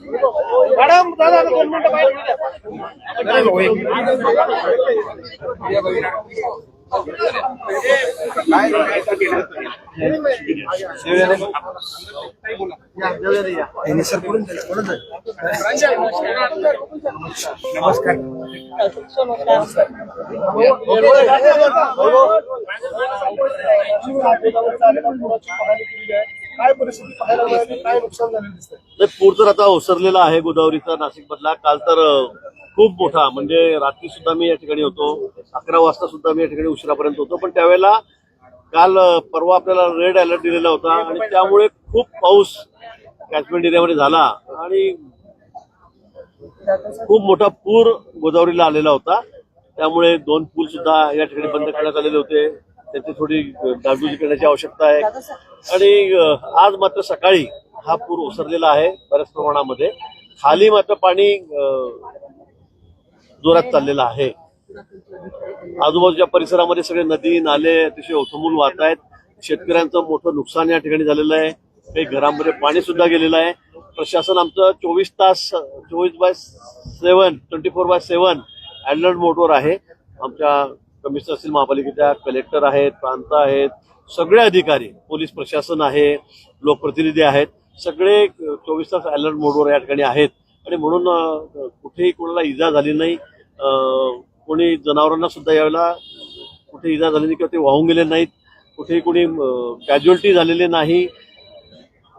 Madam दादा दोन मिनिटं बाहेर काय परिस्थिती पाहायला मिळाली? काय नुकसान झालेलं दिसतंय? नाही, पूर तर आता ओसरलेला आहे गोदावरीचा नाशिक मधला. काल तर खूप मोठा म्हणजे रात्री सुद्धा मी या ठिकाणी होतो. अकरा वाजता सुद्धा मी या ठिकाणी उशिरापर्यंत होतो. पण त्यावेळेला काल परवा आपल्याला रेड अलर्ट दिलेला होता. आणि त्यामुळे खूप पाऊस कॅचमेंट एरियामध्ये झाला. आणि खूप मोठा पूर गोदावरीला आलेला होता. त्यामुळे दोन पूल सुद्धा या ठिकाणी बंद करण्यात आलेले होते. त्याची थोडी डागडुजी करण्याची आवश्यकता आहे. आणि आज मात्र सकाळी हा पूर ओसरलेला आहे बऱ्याच प्रमाणामध्ये. खाली मात्र पाणी जोरात चाललेलं आहे. आजूबाजूच्या परिसरामध्ये सगळे नदी नाले अतिशय ओथंबून वाहत आहेत. शेतकऱ्यांचं मोठं नुकसान या ठिकाणी झालेलं आहे. काही घरांमध्ये पाणी सुद्धा गेलेलं आहे. प्रशासन आमचं चोवीस तास चोवीस by seven twenty four by seven alert मोडवर आहे. आमच्या कमिशनर असतील महापालिकेच्या कलेक्टर आहेत प्रांत आहेत सगळे अधिकारी पोलीस प्रशासन आहे लोकप्रतिनिधी आहेत सगळे चोवीस तास अलर्ट मोडवर या ठिकाणी आहेत. आणि म्हणून कुठेही कोणाला इजा झाली नाही कोणी जनावरांना सुद्धा यावेळेला कुठे इजा झाली नाही किंवा ते वाहून गेले नाहीत कुठेही कोणी कॅज्युअल्टी झालेली नाही.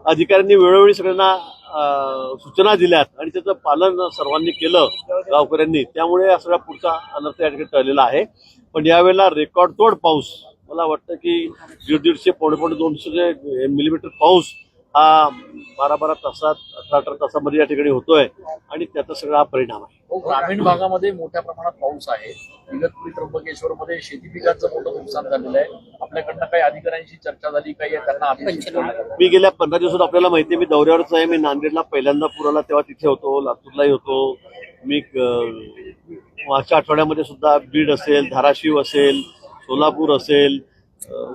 अधिकाऱ्यांनी वेळोवेळी सगळ्यांना सूचना दिल्यात आणि त्याचं पालन सर्वांनी केलं गावकऱ्यांनी. त्यामुळे हा सगळा पुढचा अनर्थ या ठिकाणी टळलेला आहे. पण यावेळेला रेकॉर्ड तोड पाऊस. मला वाटतं की दीड दीडशे पावणे पावणे दोनशे मिलीमीटर पाऊस हा बारा बारा तासात अठरा अठरा तासामध्ये या ठिकाणी होतोय आणि त्याचा सगळा हा परिणाम आहे. हो, ग्रामीण भागामध्ये मोठ्या प्रमाणात पाऊस आहे. इगतपुरी त्र्यंबकेश्वर मध्ये शेती पिकांचं मोठं नुकसान झालेलं आहे. आपल्याकडनं काही अधिकाऱ्यांशी चर्चा झाली काही त्यांना आदेश? मी गेल्या पंधरा दिवसात आपल्याला माहिती आहे मी दौऱ्यावरच आहे मी नांदेडला पहिल्यांदा पुराला तेव्हा तिथे होतो लातूरलाही होतो. मी मागच्या आठवड्यामध्ये सुद्धा बीड असेल धाराशिव असेल सोलापूर असेल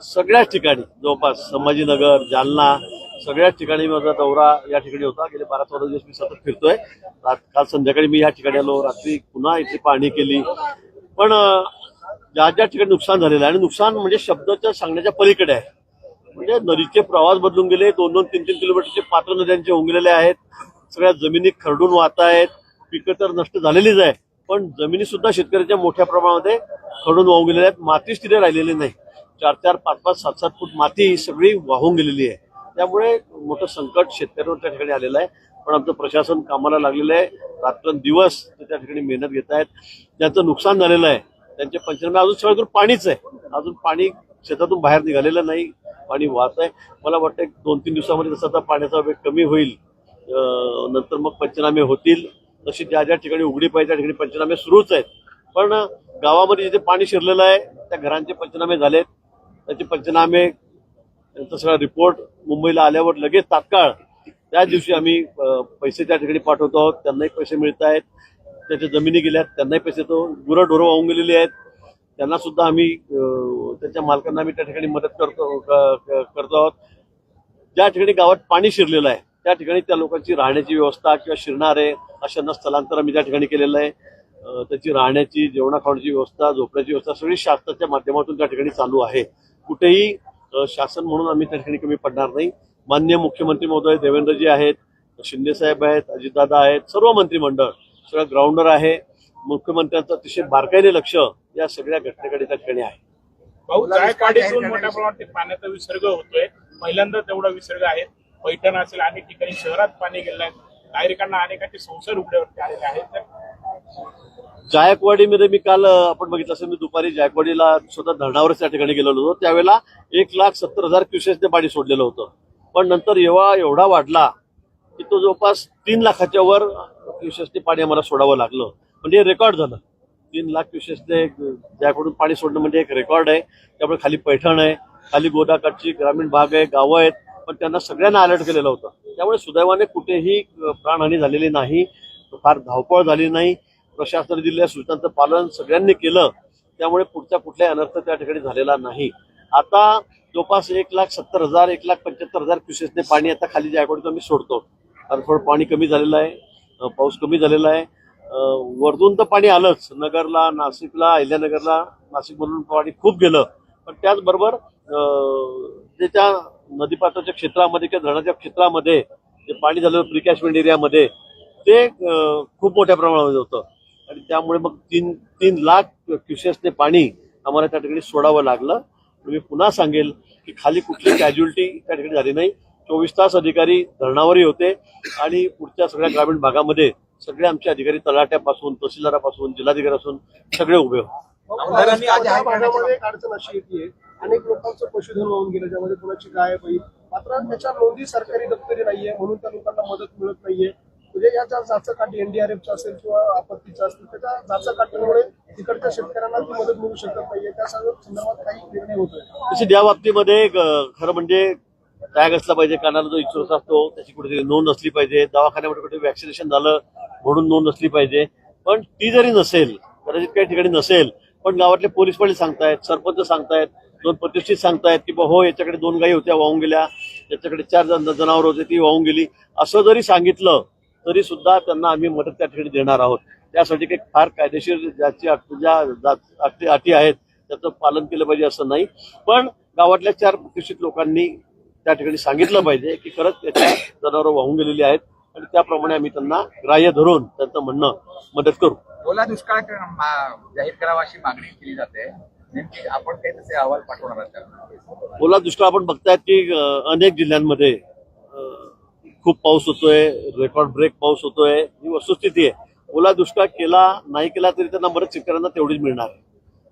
सगळ्याच ठिकाणी जवळपास संभाजीनगर जालना सगळ्याच ठिकाणी माझा दौरा या ठिकाणी होता. गेले बारा चौदा दिवस मी सतत फिरतोय. रात- काल संध्याकाळी मी या ठिकाणी आलो. रात्री पुन्हा इथे पाहणी केली. पण ज्या ज्या ठिकाणी नुकसान झालेलं आहे आणि नुकसान म्हणजे शब्दाच्या सांगण्याच्या पलीकडे आहे. म्हणजे नदीचे प्रवास बदलून गेले. दोन दोन तीन तीन किलोमीटरचे पात्र नद्यांचे होऊन गेलेले आहेत. सगळ्या जमिनी खरडून वाहत आहेत. पिकं तर नष्ट झालेलीच आहे पण जमिनी सुद्धा शेतकऱ्याच्या मोठ्या प्रमाणामध्ये खरडून वाहून गेलेल्या आहेत. मातीच तिथे राहिलेली नाही. चार चार पाच पाच सात सात फूट माती ही सगळी वाहून गेलेली आहे. त्यामुळे मोठं संकट शेतकऱ्यांवर त्या ठिकाणी आलेलं आहे. पण आमचं प्रशासन कामाला लागलेलं आहे. रात्रंदिवस ते त्या ठिकाणी मेहनत घेत आहेत. त्यांचं नुकसान झालेलं आहे त्यांचे पंचनामे अजून सगळीकडून पाणीच आहे. अजून पाणी शेतातून बाहेर निघालेलं नाही. पाणी वाहत आहे. मला वाटतं एक दोन तीन दिवसामध्ये जसं आता पाण्याचा वेग कमी होईल नंतर मग पंचनामे होतील. तशी ज्या ज्या ठिकाणी उघडी पाहिजे त्या ठिकाणी पंचनामे सुरूच आहेत. पण गावामध्ये जिथे पाणी शिरलेलं आहे त्या घरांचे पंचनामे झालेत. त्याचे पंचनामे त्यांचा सगळा रिपोर्ट मुंबईला आल्यावर लगेच तात्काळ त्या दिवशी आम्ही पैसे त्या ठिकाणी पाठवतो आहोत. त्यांनाही पैसे मिळत आहेत. त्याच्या जमिनी गेल्यात. त्यांनाही पैसे तो गुरं ढोरं वाहून गेलेली आहेत. त्यांना सुद्धा आम्ही त्यांच्या मालकांना आम्ही त्या ठिकाणी मदत करतो करतो आहोत. ज्या ठिकाणी गावात पाणी शिरलेलं आहे त्या ठिकाणी त्या लोकांची राहण्याची व्यवस्था किंवा शिरणारे अशांना स्थलांतर आम्ही त्या ठिकाणी केलेलं आहे. त्याची राहण्याची जेवणा खावण्याची व्यवस्था झोपण्याची व्यवस्था सगळी शासनाच्या माध्यमातून त्या ठिकाणी चालू आहे. कुठेही शासन म्हणून आम्ही त्या ठिकाणी कमी पडणार नाही. मान्य मुख्यमंत्री महोदय देवेंद्रजी आहेत शिंदे साहेब आहेत अजितदादा आहेत सर्व मंत्रिमंडळ सगळं ग्राउंडर आहे. मुख्यमंत्र्यांचं अतिशय बारकाईने लक्ष या सगळ्या घटनेकडे त्या ठिकाणी आहे. मोठ्या प्रमाणात पाण्याचा विसर्ग होतोय. पहिल्यांदा तेवढा विसर्ग आहे. पैठण असेल अनेक ठिकाणी शहरात पाणी गेलं आहे नागरिकांना अनेकांचे संसार उघड्यावरती आलेले आहेत. तर जायकवाडीमध्ये मी काल आपण बघितलं असेल मी दुपारी जायकवाडीला स्वतः धरणावरच त्या ठिकाणी गेलेलो होतो. त्यावेळेला एक लाख सत्तर हजार क्युसेसने पाणी सोडलेलं होतं. पण नंतर एव्हा एवढा वाढला की तो जवळपास तीन लाखाच्या वर क्युसेसने पाणी आम्हाला सोडावं लागलं. म्हणजे रेकॉर्ड झालं. तीन लाख क्युसेसने जायकवाडून पाणी सोडणं म्हणजे एक रेकॉर्ड आहे. त्यामुळे खाली पैठण आहे खाली गोदाकाठची ग्रामीण भाग आहे गावं आहेत पण त्यांना सगळ्यांना अलर्ट केलेलं होतं. त्यामुळे सुदैवाने कुठेही प्राणहानी झालेली नाही फार धावपळ झाली नाही. प्रशासनाने दिलेल्या सूचनांचं पालन सगळ्यांनी केलं त्यामुळे पुढचा कुठलाही अनर्थ त्या ठिकाणी झालेला नाही. आता जवळपास एक लाख सत्तर हजार एक लाख पंच्याहत्तर हजार क्युसेसने पाणी आता खाली जायकवाडीतून आम्ही सोडतो. कारण थोडं पाणी कमी झालेलं आहे पाऊस कमी झालेला आहे. वरतून तर पाणी आलंच नगरला नाशिकला अहिल्यानगरला नाशिकमधून पाणी खूप गेलं. पण त्याचबरोबर जे त्या नदीपात्राच्या क्षेत्रामध्ये किंवा धरणाच्या क्षेत्रामध्ये जे पाणी झालं प्रिकॅशमेंट एरियामध्ये ते खूप मोठ्या प्रमाणामध्ये होतं. आणि त्यामुळे मग तीन तीन लाख क्युसेसने पाणी आम्हाला त्या ठिकाणी सोडावं लागलं. मी पुन्हा सांगेल की खाली कुठली कॅज्युअलिटी त्या ठिकाणी झाली नाही. चोवीस तास अधिकारी धरणावरही होते आणि पुढच्या सगळ्या ग्रामीण भागामध्ये सगळे आमचे अधिकारी तलाट्यापासून तहसीलदारापासून जिल्हाधिकाऱ्यापासून सगळे उभे होते. आमदारांनी आज या भागामध्ये एक अडचण अशी येते. अनेक लोकांचं पशुधन वाहून गेलं ज्यामध्ये कोणाची गाय बैल. मात्र त्याच्या नोंदी सरकारी दप्तरी नाहीये म्हणून त्या लोकांना मदत मिळत नाहीये. म्हणजे या ज्या जाचकाठी एनडीआरएफचा असेल किंवा आपत्तीचा असेल त्याच्या जाचा काठीमुळे तिकडच्या शेतकऱ्यांना ती मदत मिळू शकत नाहीये. त्या संदर्भात काही निर्णय होतोय. तशी या बाबतीमध्ये खरं म्हणजे टॅग असला पाहिजे कानाला जो इन्शुरन्स असतो त्याची कुठेतरी नोंद असली पाहिजे. दवाखान्यामध्ये कुठे वॅक्सिनेशन झालं म्हणून नोंद असली पाहिजे. पण ती जरी नसेल कदाचित काही ठिकाणी नसेल पण गावातले पोलीस पण सांगतायत सरपंच सांगतायत दोन प्रतिष्ठित सांगतायत की हो याच्याकडे दोन गायी होत्या वाहून गेल्या. त्याच्याकडे चार जनावर होते ती वाहून गेली. असं जरी सांगितलं तरी सुद्धा त्यांना आम्ही मदत त्या ठिकाणी देणार आहोत. त्यासाठी काही फार कायदेशीर ज्याची अट- ज्या अटी अटी आहेत त्याचं पालन केलं पाहिजे असं नाही. पण गावातल्या चार प्रतिष्ठित लोकांनी त्या ठिकाणी सांगितलं पाहिजे की खरंच त्याच्या जनावरं वाहून गेलेली आहेत आणि त्याप्रमाणे आम्ही त्यांना ग्राह्य धरून त्यांचं म्हणणं मदत करू. ओला दुष्काळ जाहीर करावा अशी मागणी केली जाते. नेमकी आपण काही तसे अहवाल पाठवणार? ओला दुष्काळ आपण बघतायत की अनेक जिल्ह्यांमध्ये खूप पाऊस होतोय रेकॉर्ड ब्रेक पाऊस होतोय. ही वस्तुस्थिती आहे. ओला दुष्काळ केला नाही केला तरी त्यांना बरेच शेतकऱ्यांना तेवढीच मिळणार आहे.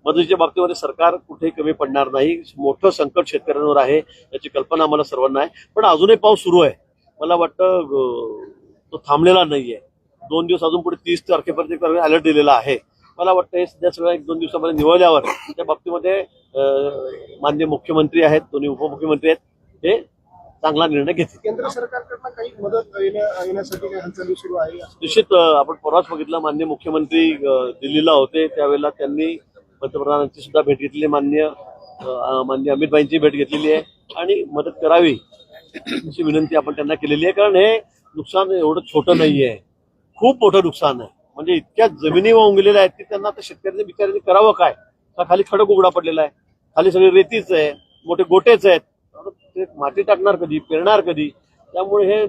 मदतीच्या बाबतीमध्ये सरकार कुठेही कमी पडणार नाही. मोठं संकट शेतकऱ्यांवर आहे याची कल्पना आम्हाला सर्वांना आहे. पण अजूनही पाऊस सुरू आहे. मला वाटतं तो थांबलेला नाही आहे दोन दिवस अजून पुढे तीस तारखेपर्यंत अलर्ट दिलेला आहे. मला वाटतं हे सध्या सगळं एक दोन दिवसामध्ये निवडल्यावर त्या बाबतीमध्ये मान्य माननीय मुख्यमंत्री आहेत दोन्ही उपमुख्यमंत्री आहेत हे चांगला निर्णय घेतील. केंद्र सरकारकडनं काही मदत येण्या- येण्यासाठी काही हालचाली सुरू आहे निश्चित अं, आपण परवाच बघितलं माननीय मुख्यमंत्री अं, दिल्लीला होते. त्यावेळेला त्यांनी पंतप्रधानांची सुद्धा भेट घेतली. मान्य अं, माननीय अमित भाईंची भेट घेतलेली आहे. आणि मदत करावी अशी विनंती आपण त्यांना केलेली आहे. कारण हे नुकसान एवढं छोटं नाहीये. खूप मोठं नुकसान आहे. म्हणजे इतक्या जमिनी वाहून गेलेल्या आहेत की त्यांना आता शेतकऱ्यांनी बिचाऱ्यांनी करावं काय? का खाली खडक उघडा पडलेला आहे. खाली सगळे रेतीच आहे. मोठे गोटेच आहेत. ते माती टाकणार कधी पेरणार कधी? त्यामुळे हे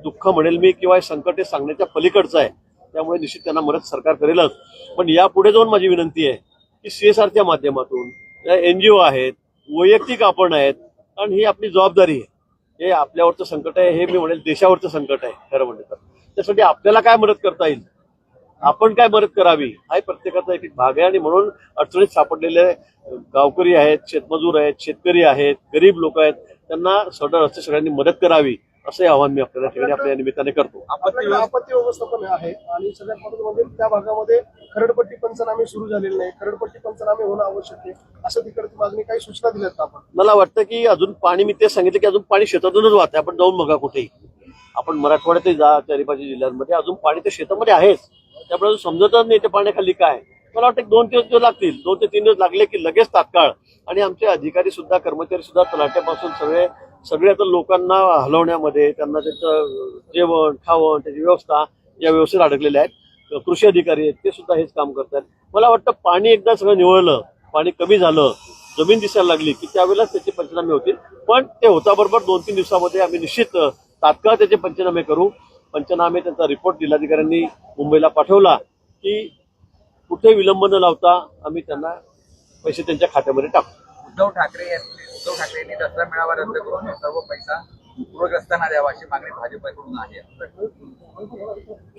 दुःख म्हणेल मी किंवा हे संकट हे सांगण्याच्या पलीकडचं आहे. त्यामुळे निश्चित त्यांना मदत सरकार करेलच. पण यापुढे जाऊन माझी विनंती आहे की सीएसआरच्या माध्यमातून एनजीओ आहेत वैयक्तिक आपण आहेत कारण ही आपली जबाबदारी आहे. हे आपल्यावरचं संकट आहे हे मी म्हणेल देशावरचं संकट आहे खरं म्हणलं तर. त्यासाठी आपल्याला काय मदत करता येईल? आपण काय मदत करावी? हा प्रत्येकाचा एक एक भाग आहे आणि म्हणून अडचणीत सापडलेले गावकरी आहेत शेतमजूर आहेत शेतकरी आहेत गरीब लोक आहेत त्यांना सडळ हस्ते सगळ्यांनी मदत करावी असं आवाहन मी आपल्याला ठिकाणी आपल्या निमित्ताने करतो. आपत्ती व्यवस्थापन आहे आणि सगळ्यात महत्त्वाचं म्हणजे त्या भागामध्ये खरडपट्टी पंचनामे सुरू झालेले नाही खरडपट्टी पंचनामे होणं आवश्यक आहे. असं तिकडची मागणी काही सूचना दिल्यात का आपण? मला वाटतं की अजून पाणी मी ते सांगितलं की अजून पाणी शेतातूनच वाहतंय. आपण जाऊन बघा कुठेही. आपण मराठवाड्यातही जा चारी पाच जिल्ह्यांमध्ये. अजून पाणी तर शेतामध्ये आहेच. त्यामुळे अजून समजतच नाही ते पाण्याखाली काय. मला वाटतं दोन तीन दिवस लागतील. दोन ते तीन दिवस लागले की लगेच तात्काळ. आणि आमचे अधिकारी सुद्धा कर्मचारी सुद्धा तलाट्यापासून सगळे सगळे तर लोकांना हलवण्यामध्ये त्यांना त्याचं जेवण खावण त्याची व्यवस्था या व्यवस्थेत अडकलेल्या आहेत. कृषी अधिकारी आहेत ते सुद्धा हेच काम करतात मला वाटतं पाणी एकदा सगळं निवळलं पाणी कमी झालं जमीन दिसायला लागली की त्यावेळेला त्याचे पंचनामे होतील. पण ते होता बरोबर दोन तीन दिवसामध्ये आम्ही निश्चित तात्काळ त्याचे पंचनामे करू. पंचनामे त्यांचा रिपोर्ट जिल्हाधिकाऱ्यांनी मुंबईला पाठवला की कुठे विलंब न लावता आम्ही त्यांना पैसे त्यांच्या खात्यामध्ये टाकू. उद्धव ठाकरे उद्धव ठाकरे यांनी दसरा मेळावा रद्द करून सर्व पैसा पूरग्रस्तांना द्यावा अशी मागणी भाजपकडून आहे.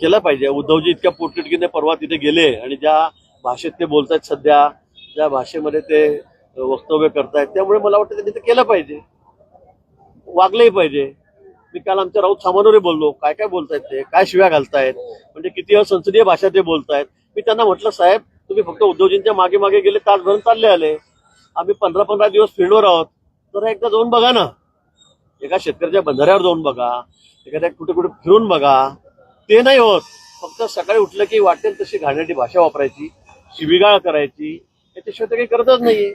केलं पाहिजे. उद्धवजी इतक्या पोटतिडकीने परवा तिथे गेले आणि ज्या भाषेत ते बोलतायत सध्या ज्या भाषेमध्ये ते वक्तव्य करतायत त्यामुळे मला वाटतं त्यांनी ते केलं पाहिजे. वागलंही पाहिजे. मी काल आमच्या राऊत सामानोरे बोललो. काय काय बोलतायत ते? काय शिव्या घालतायत? म्हणजे किती संसदीय भाषा ते बोलतायत? मी त्यांना म्हटलं साहेब तुम्ही फक्त उद्धवजींच्या मागे मागे गेले तासभरून चालले आले. आम्ही पंधरा पंधरा दिवस फील्डवर आहोत तर एकदा जाऊन बघा ना. एका शेतकऱ्याच्या बंधाऱ्यावर जाऊन बघा. एखाद्या कुठे कुठे फिरून बघा. ते नाही होत. फक्त सकाळी उठलं की वाटेल तशी घाणेरडी भाषा वापरायची शिबिगाळ करायची. याच्याशिवाय तर काही करतच नाहीये.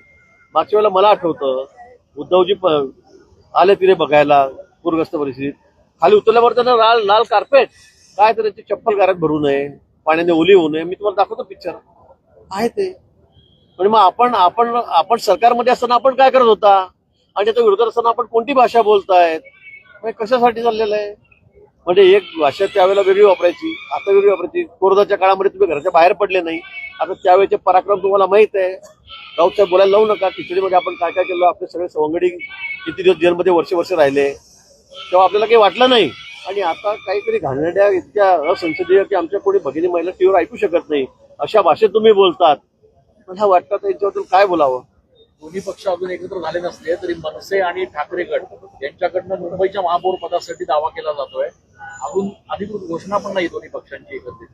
मागच्या वेळेला मला आठवतं उद्धवजी आले तिथे बघायला. पूरग्रस्त परिस्थितीत. खाली उतरल्यावर त्यांना लाल लाल कार्पेट काय तर त्याची चप्पल घरात भरू नये. पाण्याने ओली होऊ नये. मी तुम्हाला दाखवतो पिक्चर आहे ते. म्हणजे मग आपण आपण आपण सरकारमध्ये असताना आपण काय करत होता? आणि त्याच्या विरोधात असताना आपण कोणती भाषा बोलतायत? म्हणजे कशासाठी चाललेलं आहे? म्हणजे एक भाषा त्यावेळेला वेगळी वापरायची आता वेगळी वापरायची. कोरोनाच्या काळामध्ये तुम्ही घराच्या बाहेर पडले नाही. आता त्यावेळेचे पराक्रम तुम्हाला माहीत आहे. राऊत साहेब बोलायला लावू नका. खिचडीमध्ये आपण काय काय केलं? आपले सगळे सवंगडी किती दिवस जेलमध्ये वर्ष वर्ष राहिले. तेव्हा आपल्याला काही वाटलं नाही. आणि आता काहीतरी घाणेरड्या इतक्या असंसदीय की आमच्या कोणी भगिनी महिला टीव्हीवर ऐकू शकत नाही. अशा भाषेत तुम्ही बोलतात. मला वाटतं तर याच्याबद्दल काय बोलावं? दोन्ही पक्ष अजून एकत्र झाले नसले तरी मनसे आणि ठाकरे गट यांच्याकडनं मुंबईच्या महापौर पदासाठी दावा केला जातोय. अजून अधिकृत घोषणा पण नाही दोन्ही पक्षांची एकत्रित.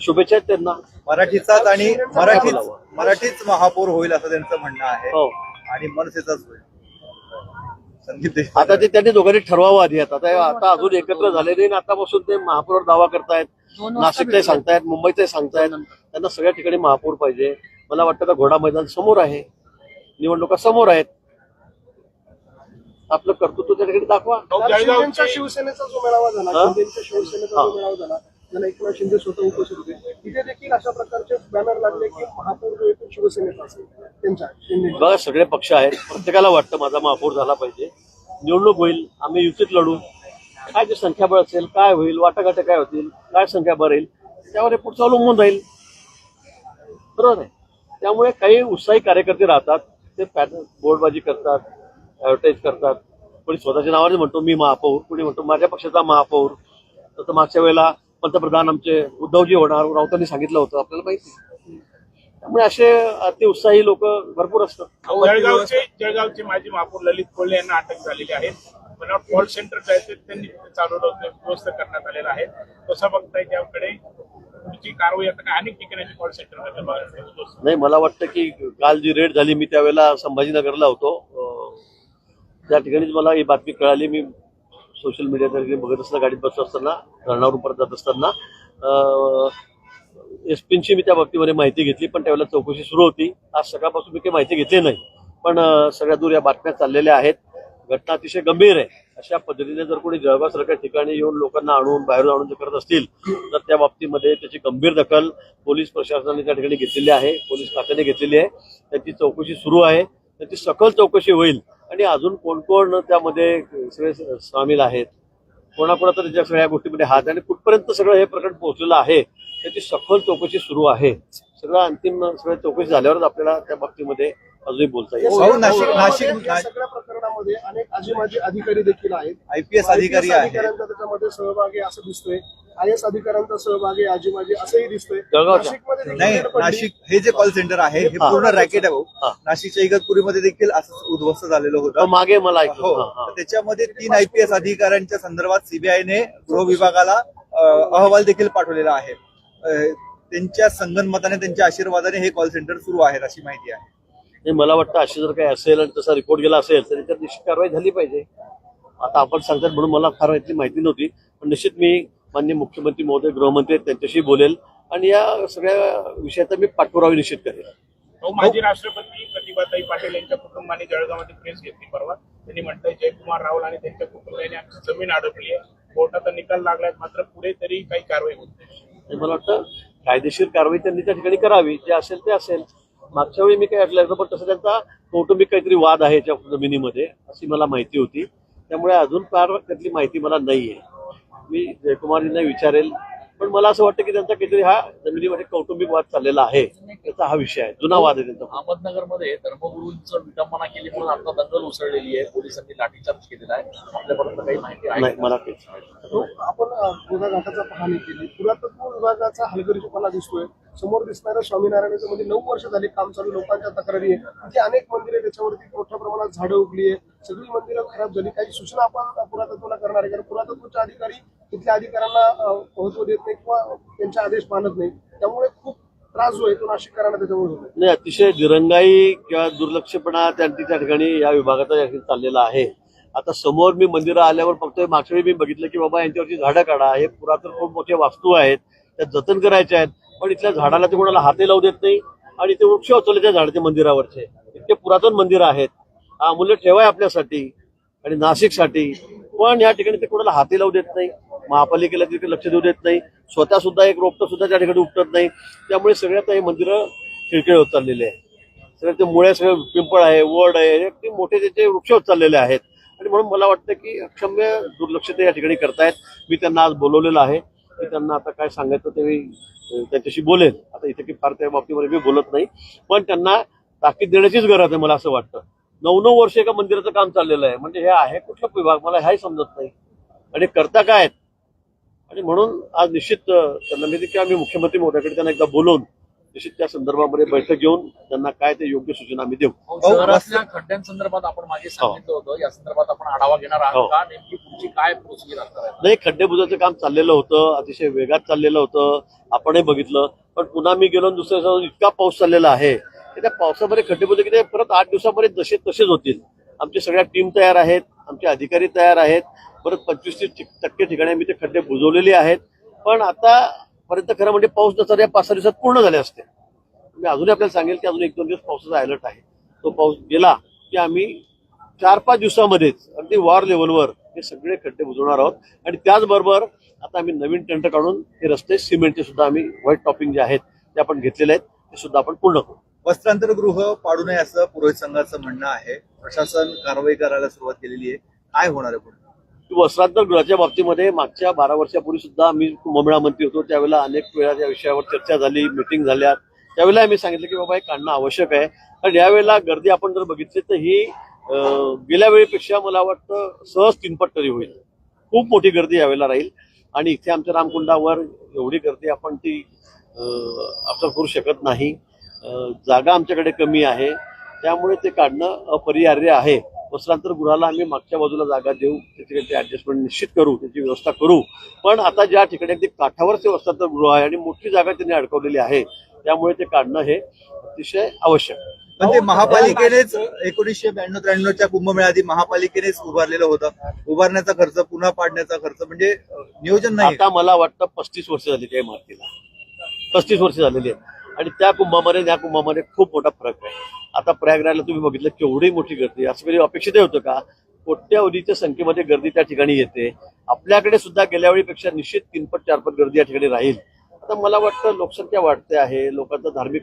शुभेच्छा आहेत त्यांना. मराठीचाच आणि मराठीच बोलावं? मराठीच महापौर होईल असं त्यांचं म्हणणं आहे. हो. आणि मनसेचाच होईल. आता ते त्यांनी दोघांनी ठरवावं आधी. आता आता अजून एकत्र झाले नाही आणि आतापासून ते महापौर दावा करतायत. नाशिकचे सांगतायत मुंबईचे सांगतायत. त्यांना सगळ्या ठिकाणी महापौर पाहिजे. मला वाटतं का घोडा मैदान समोर आहे. निवडणुका समोर आहेत. आपलं कर्तृत्व त्या ठिकाणी दाखवा. शिवसेनेचा जो मेळावा झाला शिवसेनेचा जो मेळावा झाला त्याला एकनाथ शिंदे स्वतः उपस्थित होते. तिथे देखील अशा प्रकारचे बॅनर लागले की महापौर जो आहे शिवसेनेचा असेल त्यांच्या बघा सगळे पक्ष आहेत. प्रत्येकाला वाटतं माझा महापौर झाला पाहिजे. निवडणूक होईल आम्ही युतीत लढू. काय जे संख्याबळ असेल काय होईल वाटाघाटे काय होतील काय संख्याबळ राहील त्यावर हे पुढचं अवलंबून राहील बरोबर आहे. त्यामुळे काही उत्साही कार्यकर्ते राहतात ते पॅटर्न बोर्डबाजी करतात ॲडव्हर्टाईज करतात. कोणी स्वतःच्या नावाने म्हणतो मी महापौर. कोणी म्हणतो माझ्या पक्षाचा महापौर. तर मागच्या वेळेला पंतप्रधान आमचे उद्धवजी होणार राऊतांनी सांगितलं होतं. आपल्याला माहिती आहे. त्यामुळे असे अति उत्साही लोक भरपूर असतात. जळगावचे जळगावचे माजी महापौर ललित कोल्हे यांना अटक झालेली आहे. मला कॉल सेंटर काय ते त्यांनी चालवलं होतं. दुरुस्त करण्यात आलेलं आहे. कसं बघताय त्याकडे पुढची कारवाई आता काय अनेक ठिकाणी कॉल सेंटर नाही मला वाटतं की काल जी रेड झाली मी त्यावेळेला संभाजीनगरला होतो. त्या ठिकाणीच मला ही बातमी कळाली. मी सोशल मीडिया बघत असताना गाडीत बसत असताना रणावर परत जात असताना एसपींची मी त्या बाबतीमध्ये माहिती घेतली पण त्यावेळेला चौकशी सुरू होती. आज सकाळपासून मी काही माहिती घेतली नाही. पण सगळ्या दूर या बातम्या चाललेल्या आहेत. घटना अतिशय गंभीर आहे. अशा पद्धतीने जर कोणी जळगावसारख्या ठिकाणी येऊन लोकांना आणून बाहेरून आणून जर करत असतील तर त्या बाबतीमध्ये त्याची गंभीर दखल पोलीस प्रशासनाने त्या ठिकाणी घेतलेली आहे. पोलीस खात्याने घेतलेली आहे. त्याची चौकशी सुरू आहे. त्याची सखोल चौकशी होईल. आणि अजून कोण कोण त्यामध्ये सगळे सामील आहेत कोणाकोणा तर त्या सगळ्या गोष्टीमध्ये हात आहे आणि कुठपर्यंत सगळं हे प्रकरण पोहोचलेलं आहे त्याची सखोल चौकशी सुरू आहे सगळं अंतिम सगळ्या चौकशी झाल्यावरच आपल्याला त्या बाबतीमध्ये अजूनही बोलता येईल नाशिक- नाशिक- या सगळ्या प्रकरणामध्ये अनेक आजी माजी अधिकारी देखील आहेत आयपीएस अधिकारी त्याच्यामध्ये सहभाग असं दिसतोय आय एस अधिकाऱ्यांचा सहभाग आहे आजी माजी असंही दिसतोय जळगावच्या. नाशिकमध्ये देखील नाही पडली. नाशिक हे जे कॉल सेंटर आहे हे हा. पूर्ण रॅकेट आहे भाऊ हा. नाशिकच्या इगतपुरीमध्ये देखील असं उद्ध्वस्त झालेलं होतं मागे मला हो ऐकतो हा, हा. तर त्याच्यामध्ये तीन आयपीएस अधिकाऱ्यांच्या संदर्भात सीबीआयने गृह विभागाला अ, अहवाल देखील पाठवलेला आहे अ, त्यांच्या संगनमताने त्यांच्या आशीर्वादाने हे कॉल सेंटर सुरू आहेत अशी माहिती आहे नाही मला वाटतं अशी जर काही असेल आणि तसा रिपोर्ट गेला असेल तर त्याच्यात निश्चित कारवाई झाली पाहिजे आता आपण सांगतात म्हणून मला फार यातली माहिती नव्हती पण निश्चित मी माननीय मुख्यमंत्री महोदय गृहमंत्री आहेत, त्यांच्याशी बोलेल. आणि या सगळ्या विषयाचा मी पाठपुरावा निश्चित करेल. तो माजी राष्ट्रपती प्रतिभाताई पाटील यांच्या कुटुंबाने जळगावमध्ये प्रेस घेतली परवा. त्यांनी म्हटलंय जयकुमार राहुल आणि त्यांच्या कुटुंबियांनी आमची जमीन अडकली आहे. कोर्टाचा निकाल लागलाय मात्र पुढे तरी काही कारवाई होत नाही. मला वाटतं कायदेशीर कारवाई त्यांनी त्या ठिकाणी करावी. जे असेल ते असेल. मागच्या वेळी मी काही ऐकलं नव्हतं, पण तसं त्यांचा कौटुंबिक काहीतरी वाद आहे त्या जमिनीमध्ये अशी मला माहिती होती. त्यामुळे अजून फार त्यातली माहिती मला नाहीये. मी जयकुमारींना विचारेल. पण मला असं वाटतं की त्यांचा काहीतरी हा जमिनीमध्ये कौटुंबिक वाद चाललेला आहे. त्याचा हा विषय आहे. जुना वाद आहे त्यांचा. अहमदनगरमध्ये धर्मगुरूंचं विटंबना केली म्हणून आता दंगल उसळलेली आहे. पोलिसांनी लाठीचार्ज केलेला आहे. आपल्यापर्यंत काही माहिती आहे? नाही का? मला काहीच तो आपण अ, पुरा घाटाचा पाहणी केली. पुरातत्व विभागाचा हलगर्जीपणा दिसतोय. समोर दिसणाऱ्या स्वामीनारायणाचं म्हणजे नऊ वर्ष झाली काम चालू लोकांच्या तक्रारी आहे. तिथे अनेक मंदिरे त्याच्यावरती मोठ्या प्रमाणात झाडं उगली आहे सगळी मंदिरं खराब झाली. काही सूचना आपण पुरातत्वला करणार आहे. कारण पुरातत्वचे अधिकारी तिथल्या अधिकाऱ्यांना महत्त्व देत नाही किंवा त्यांचे आदेश मानत नाही. त्यामुळे खूप त्रास जो आहे तो नाशिककरांना त्याच्यामुळे होतो नाही अतिशय दिरंगाई किंवा दुर्लक्षपणा त्यांनी त्या ठिकाणी या विभागाचा या चाललेला आहे. आता समोर मी मंदिरं आल्यावर फक्त मागच्या मी बघितलं की बाबा यांच्यावरची झाडं काढा. हे पुरातन खूप मोठे वास्तू आहेत. त्या जतन करायच्या आहेत. पण इथल्या झाडाला ते कोणाला हाते लावू देत नाही. आणि ते वृक्ष उचलले त्या झाडाचे मंदिरावरचे. इतके पुरातन मंदिर आहेत. हा अमूल्य ठेवाय आपल्यासाठी आणि नाशिकसाठी. पण या ठिकाणी ते कोणाला हाती लावू देत नाही. महापालिकेला तिकडे लक्ष देऊ देत नाही. स्वतः सुद्धा एक रोपटं सुद्धा त्या ठिकाणी उपटत नाही. त्यामुळे सगळ्यात हे मंदिरं खिळखिळ होत चाललेले आहे सगळ्या ते मुळे सगळे पिंपळ आहे वड आहे हे अगदी मोठे त्याचे वृक्ष होत चाललेले आहेत. आणि म्हणून मला वाटतं की अक्षम्य दुर्लक्ष ते या ठिकाणी करतायत. मी त्यांना आज बोलवलेलं आहे. मी त्यांना आता काय सांगायचं ते मी त्यांच्याशी बोलेन. आता इथे की फार त्या बाबतीमध्ये मी बोलत नाही. पण त्यांना ताकीद देण्याचीच गरज आहे मला असं वाटतं. नऊ नऊ वर्ष एका मंदिराचं काम चाललेलं आहे. म्हणजे हे आहे कुठला विभाग? मला ह्याही समजत नाही. आणि करता काय आहेत? आणि म्हणून आज निश्चित त्यांना मी किंवा मी मुख्यमंत्री महोदयाकडे त्यांना एकदा बोलवून निश्चित त्या संदर्भामध्ये बैठक घेऊन त्यांना काय ते योग्य सूचना आम्ही देऊ. शहरातल्या खड्ड्यांसंदर्भात आपण मागे सांगितलं होतं. या संदर्भात आपण आढावा घेणार हो. आहोत का? नेमकी पुढची काय प्रोसिजर असणार नाही खड्डे बुजाचं काम चाललेलं होतं. अतिशय वेगात चाललेलं होतं. आपणही बघितलं. पण पुन्हा मी गेलो दुसऱ्या इतका पाऊस चाललेला आहे की त्या पावसामध्ये खड्डे बुजले की ते परत आठ दिवसामध्ये जसे तसेच होतील. आमची सगळ्या टीम तयार आहेत. आमचे अधिकारी तयार आहेत. बरं पंचवीस तीस टक्के ठिकाणी आम्ही ते खड्डे बुजवलेले आहेत. पण आता पर्यंत खरं म्हणजे पाऊस नसता या पाच सहा दिवसात पूर्ण झाले असते. मी अजूनही आपल्याला सांगेल की अजून एक दोन दिवस पावसाचा अलर्ट आहे. तो पाऊस गेला की आम्ही चार पाच दिवसामध्येच अगदी वॉर लेवलवर हे सगळे खड्डे बुजवणार आहोत. आणि त्याचबरोबर आता आम्ही नवीन टेंट काढून हे रस्ते सिमेंटचे सुद्धा आम्ही व्हाईट टॉपिंग जे आहेत ते आपण घेतलेले आहेत. ते सुद्धा आपण पूर्ण करू. वस्त्रांतरगृह पाडू नये असं पुरोहित संघाचं म्हणणं आहे. प्रशासन कारवाई करायला सुरुवात केलेली आहे. काय होणार आहे पुढे? वस्त्रांतर गृहाच्या बाबतीमध्ये मागच्या बारा वर्षापूर्वी सुद्धा मी मुंबळा मंत्री होतो. त्यावेळेला अनेक वेळा या विषयावर चर्चा झाली मिटिंग झाल्या. त्यावेळेला आम्ही सांगितलं की बाबा हे काढणं आवश्यक आहे. कारण यावेळेला गर्दी आपण जर बघितली तर ही गेल्या वेळेपेक्षा मला वाटतं सहज तीनपट तरी होईल. खूप मोठी गर्दी यावेळेला राहील. आणि इथे आमच्या रामकुंडावर एवढी गर्दी आपण ती आपण करू शकत नाही. जागा आमच्याकडे कमी आहे. त्यामुळे ते काढणं अपरिहार्य आहे. वस्त्रांतर गृहाला आम्ही मागच्या बाजूला जागा देऊ त्याची काही ऍडजस्टमेंट निश्चित करू त्याची व्यवस्था करू. पण आता ज्या ठिकाणी अगदी काठावरचे वस्त्रांतर गृह आहे आणि मोठी जागा त्यांनी अडकवलेली आहे त्यामुळे ते काढणं हे अतिशय आवश्यक. आहे. पण ते महापालिकेनेच एकोणीसशे ब्याण्णव त्र्याण्णवच्या कुंभमेळा आधी महापालिकेनेच उभारलेलं होतं. उभारण्याचा खर्च पुन्हा पाडण्याचा खर्च म्हणजे नियोजन नाही. आता मला वाटतं पस्तीस वर्ष झाली त्या इमारतीला. पस्तीस वर्ष झालेली आहेत. आणि त्या कुंभामध्ये आणि या कुंभामध्ये खूप मोठा फरक आहे. आता प्रयागराजला तुम्ही बघितलं केवढी मोठी गर्दी असं कधी अपेक्षित होतं का? कोट्यावधीच्या संख्येमध्ये गर्दी त्या ठिकाणी येते. आपल्याकडे सुद्धा गेल्या वेळीपेक्षा निश्चित तीनपट चारपट गर्दी या ठिकाणी राहील. आता मला वाटतं लोकसंख्या वाढते आहे. लोकांचा धार्मिक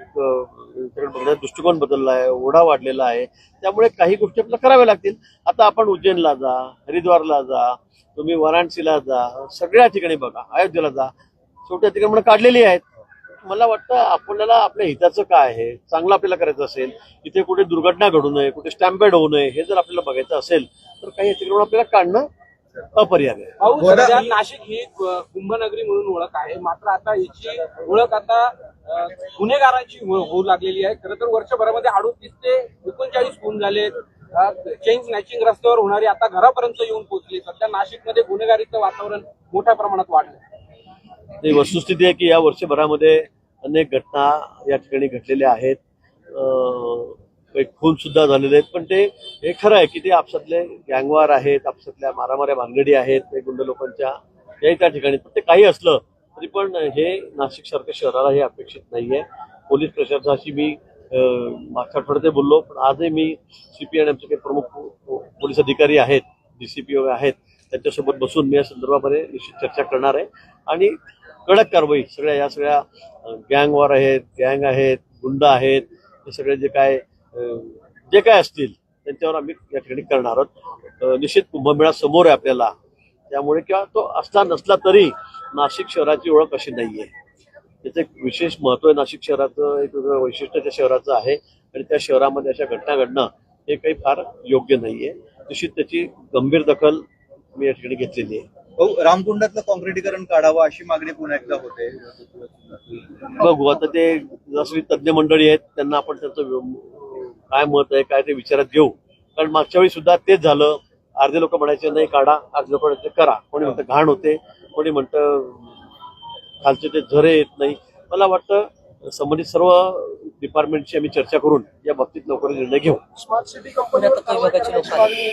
दृष्टिकोन बदलला आहे. ओढा वाढलेला आहे. त्यामुळे काही गोष्टी आपल्याला कराव्या लागतील. आता आपण उज्जैनला जा हरिद्वारला जा तुम्ही वाराणसीला जा सगळ्या ठिकाणी बघा अयोध्येला जा. छोट्या ठिकाणी म्हणून काढलेली आहेत. मला वाटतं आपल्याला आपल्या हिताचं काय आहे? चांगलं आपल्याला करायचं असेल इथे कुठे दुर्घटना घडू नये कुठे स्टॅम्पेड होऊ नये हे जर आपल्याला बघायचं असेल तर काही अतिक्रमण आपल्याला काढणं अपरिहार्य आहे. नाशिक ही कुंभनगरी म्हणून ओळख आहे. मात्र आता याची ओळख आता गुन्हेगारांची हो- होऊ लागलेली आहे. खरं तर वर्षभरामध्ये अडोतीस ते एकोणचाळीस खून झाले. चेन स्नॅचिंग रस्त्यावर होणारी आता घरापर्यंत येऊन पोहोचली. सध्या नाशिकमध्ये गुन्हेगारीचं वातावरण मोठ्या प्रमाणात वाढलं ही वस्तुस्थिती आहे की या वर्षभरामध्ये अनेक घटना या ठिकाणी घडलेल्या आहेत. काही खून सुद्धा झालेले आहेत. पण ते हे खरं आहे की ते आपसातले गँगवार आहेत आपसातल्या मारामाऱ्या भानगडी आहेत ते गुंड लोकांच्या याही त्या ठिकाणी. पण ते काही असलं तरी पण हे नाशिक सारख्या शहराला हे अपेक्षित नाहीये पोलीस प्रशासनाशी मी मागच्या आठवड्यात बोललो पण आजही मी सीपी आणि आमचे काही प्रमुख पोलीस अधिकारी आहेत डीसीपी आहेत त्यांच्यासोबत बसून मी या संदर्भामध्ये निश्चित चर्चा करणार आहे. आणि कडक कारवाई. सगळ्या या सगळ्या गँगवार आहेत गँग आहेत गुंड आहेत हे सगळे जे काय जे काय असतील त्यांच्यावर आम्ही या ठिकाणी करणार आहोत. निश्चित कुंभमेळा समोर आहे आपल्याला. त्यामुळे किंवा तो असला नसला तरी नाशिक शहराची ओळख अशी नाहीये. त्याचं एक विशेष महत्त्व आहे नाशिक शहराचं एक वेगळं वैशिष्ट्य त्या शहराचं आहे. आणि त्या शहरामध्ये अशा घटना घडणं हे काही फार योग्य नाहीये. निश्चित त्याची गंभीर दखल मी या ठिकाणी घेतलेली आहे. भाऊ, रामकुंडातलं काँक्रिटीकरण काढावं अशी मागणी पुन्हा एकदा होते. बघू आता ते जसं तज्ज्ञ मंडळी आहेत त्यांना आपण त्यांचं काय मत आहे काय ते विचारात घेऊ. कारण मागच्या वेळी सुद्धा तेच झालं. अर्धे लोक म्हणायचे नाही काढा. अर्धे लोक म्हणायचे करा. कोणी म्हणतं घाण होते. कोणी म्हणतं खालचे ते झरे येत नाही. मला वाटतं संबंधित सर्व डिपार्टमेंटशी आम्ही चर्चा करून या बाबतीत लवकर निर्णय घेऊ. स्मार्ट सिटी मागणी